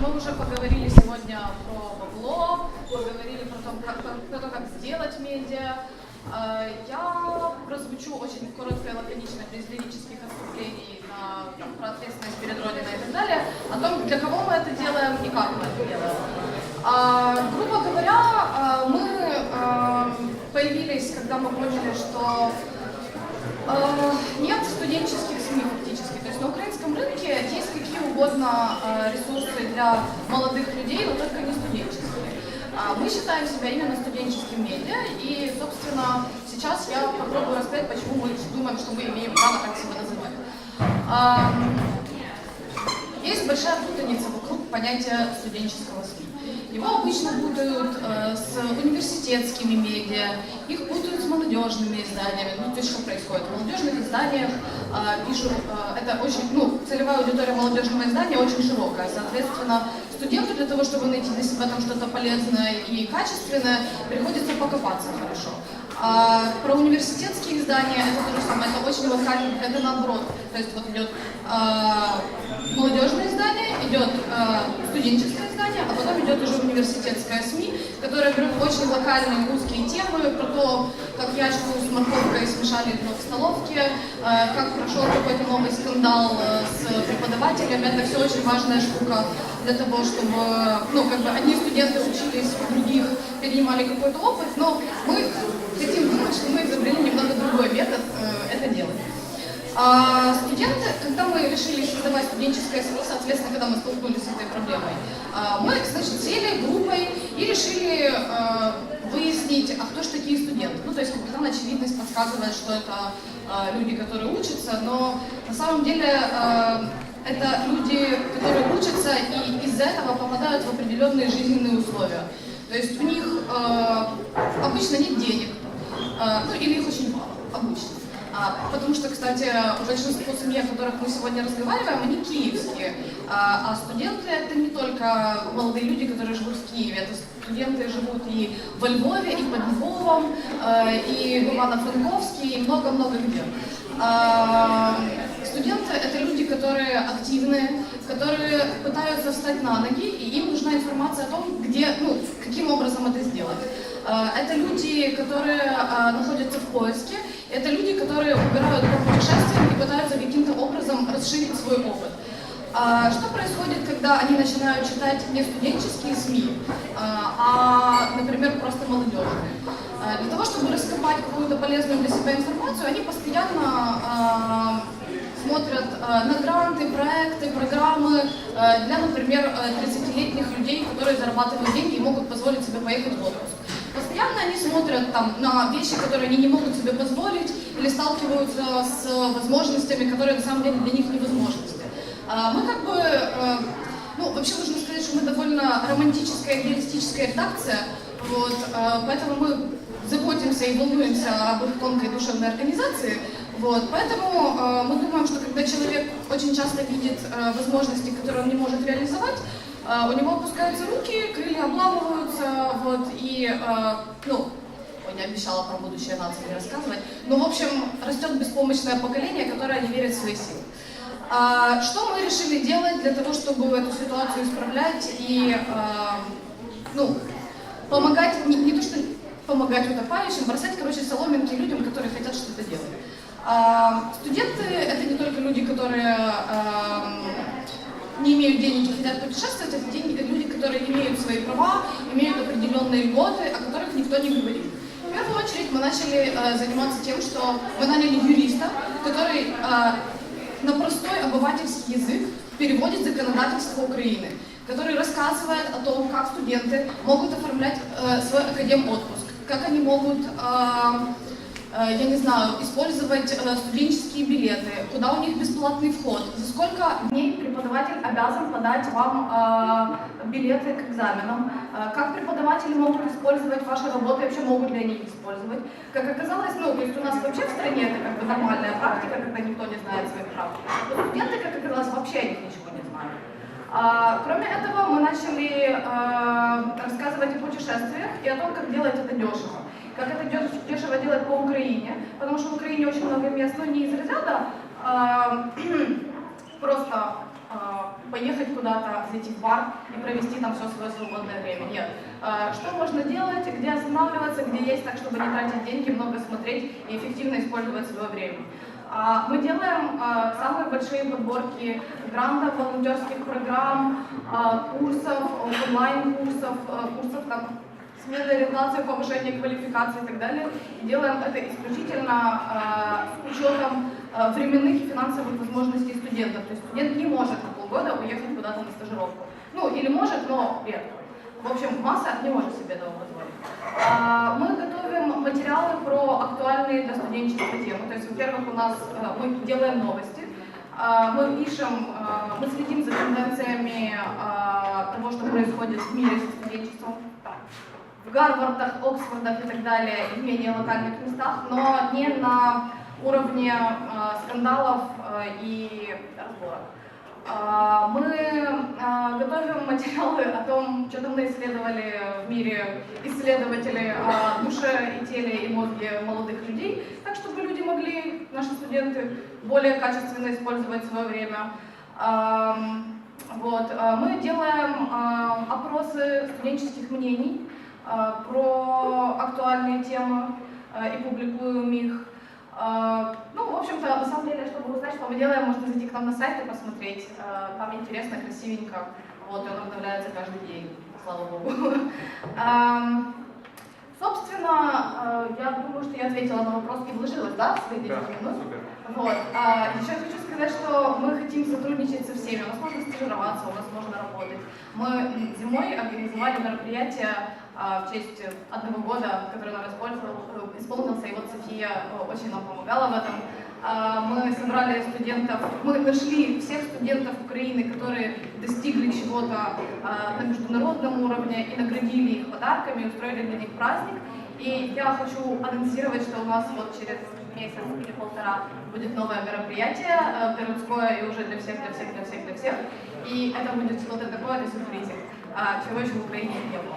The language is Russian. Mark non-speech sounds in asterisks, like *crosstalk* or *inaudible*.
мы уже поговорили сегодня про бабло, поговорили про то, как, про то, как сделать медиа. А, я прозвучу очень короткое лаконичное лаконично без лирических отступлений на, про ответственность перед Родиной и так далее, о том, для кого мы это делаем и как мы это делаем. А, грубо говоря, а, мы а, появились, когда мы поняли, что нет студенческих угодно а, ресурсы для молодых людей, но только не студенческие. А, Мы считаем себя именно студенческим медиа, и, собственно, сейчас я попробую рассказать, почему мы думаем, что мы имеем право так себя называть. Есть большая путаница вокруг понятия студенческого СМИ. Его обычно путают э, с университетскими медиа, их путают с молодежными изданиями. Ну, то есть что происходит? В молодежных изданиях э, пишут, э, это очень, ну, целевая аудитория молодежного издания очень широкая. Соответственно, студенту для того, чтобы найти для себя там что-то полезное и качественное, приходится покопаться хорошо. А про университетские издания это то же самое, это очень локально, это наоборот. То есть вот идет а, молодежное издание, идет а, студенческое издание, а потом идет уже университетская СМИ, которая берет очень локальные узкие темы про то, как ячку с морковкой смешали в столовке, а, как прошел какой-то новый скандал а, с преподавателем. Это все очень важная штука для того, чтобы, ну, как бы одни студенты учились, у других перенимали какой-то опыт, но мы хотим думать, что мы изобрели немного другой метод э, это делать. А решили создавать студенческое СМИ, соответственно, когда мы столкнулись с этой проблемой, а, мы, значит, сели группой и решили э, выяснить, а кто же такие студенты. Ну, то есть капитан очевидность подсказывает, что это э, люди, которые учатся, но на самом деле это люди, которые учатся и из-за этого попадают в определенные жизненные условия. То есть у них обычно нет денег, ну или их очень мало, обычно. А, потому что, кстати, большинство семей, о которых мы сегодня разговариваем, они киевские. А, а студенты это не только молодые люди, которые живут в Киеве, это студенты живут и во Львове, и под Львовом, э, и в Ивано-Франковске, и много-много где. А, Студенты – это люди, которые активны, которые пытаются встать на ноги, и им нужна информация о том, где, ну, каким образом это сделать. А, Это люди, которые а, находятся в поиске, это люди, которые убирают по путешествиям и пытаются каким-то образом расширить свой опыт. А Что происходит, когда они начинают читать не студенческие СМИ, а, а, например, просто молодежные? А, Для того, чтобы раскопать какую-то полезную для себя информацию, они постоянно а, смотрят на гранты, проекты, программы для, например, а, 30-летних людей, которые зарабатывают деньги и могут позволить себе поехать в отпуск. Постоянно они смотрят там, на вещи, которые они не могут себе позволить, или сталкиваются с возможностями, которые на самом деле для них невозможности. А, Мы как бы, э, ну, вообще нужно сказать, что мы довольно романтическая, идеалистическая редакция, вот, э, поэтому мы заботимся и волнуемся об их тонкой душевной организации, вот, поэтому э, мы думаем, что когда человек очень часто видит э, возможности, которые он не может реализовать, э, у него опускаются руки, крылья обламываются, вот, и, э, ну, Ой, не обещала про будущее нации не рассказывать. Ну, в общем, растет беспомощное поколение, которое не верит в свои силы. А, что мы решили делать для того, чтобы эту ситуацию исправлять и а, ну, помогать, не, не то что помогать утопающим, бросать, короче, соломинки людям, которые хотят что-то делать. А, студенты — это не только люди, которые а, не имеют денег и хотят путешествовать, это деньги, люди, которые имеют свои права, имеют определенные льготы, о которых никто не говорит. В первую очередь мы начали э, заниматься тем, что мы наняли юриста, который э, на простой обывательский язык переводит законодательство Украины, который рассказывает о том, как студенты могут оформлять э, свой академ отпуск, как они могут э, я не знаю, использовать э, студенческие билеты, куда у них бесплатный вход, за сколько дней преподаватель обязан подать вам э, билеты к экзаменам, э, как преподаватели могут использовать ваши работы, вообще могут ли они их использовать. Как оказалось, ну, то есть у нас вообще в стране это как бы нормальная практика, когда никто не знает своих прав. Но студенты, как оказалось, вообще них ничего не знают. Кроме этого, мы начали э, рассказывать о путешествиях и о том, как делать это дешево. Как это деш- дешево делать по Украине, потому что в Украине очень много мест, но не из разряда э, *clears throat* просто э, поехать куда-то, зайти в бар и провести там все свое свободное время. Нет. Э, что можно делать, где останавливаться, где есть так, чтобы не тратить деньги, много смотреть и эффективно использовать свое время. А, Мы делаем а, самые большие подборки грантов, волонтерских программ, а, курсов, онлайн-курсов, а, курсов там, смены ориентации, повышения квалификации и так далее. И делаем это исключительно а, с учетом а, временных и финансовых возможностей студентов. То есть студент не может на полгода уехать куда-то на стажировку. Ну, или может, но редко. В общем, масса не может себе этого позволить. А, Мы готовим материалы про актуальные для студенчества темы. То есть, во-первых, у нас э, мы делаем новости, а, мы пишем, а, мы следим за тенденциями а, того, что происходит в мире со студенчеством, Гарвардах, Оксфордах и так далее, и в менее локальных местах, но не на уровне а, скандалов а, и разборок. А, Мы а, готовим материалы о том, что там исследовали в мире исследователи о душе и теле и мозге молодых людей, так чтобы люди могли, наши студенты, более качественно использовать свое время. Ам, Вот. а, Мы делаем а, опросы студенческих мнений про актуальные темы а, и публикуем их. А, Ну, в общем-то, на самом деле, чтобы узнать, что мы делаем, можно зайти к нам на сайт и посмотреть. А, Там интересно, красивенько. Вот, и он обновляется каждый день, слава богу. *laughs* Собственно, я думаю, что я ответила на вопрос и вложилась, да, в свои 10 Да, минут. супер. Вот. А, еще хочу сказать, что мы хотим сотрудничать со всеми. У нас можно стажироваться, у нас можно работать. Мы зимой организовали мероприятие а, в честь одного года, который нам исполнился, и вот София э, очень нам помогала в этом. А, Мы собрали студентов, мы нашли всех студентов Украины, которые достигли чего-то а, на международном уровне и наградили их подарками, устроили для них праздник. И я хочу анонсировать, что у нас вот через месяц или полтора будет новое мероприятие э, городское и уже для всех, для всех, для всех, для всех. И это будет что-то такое, это сюрпризик, а, чего еще в Украине не было.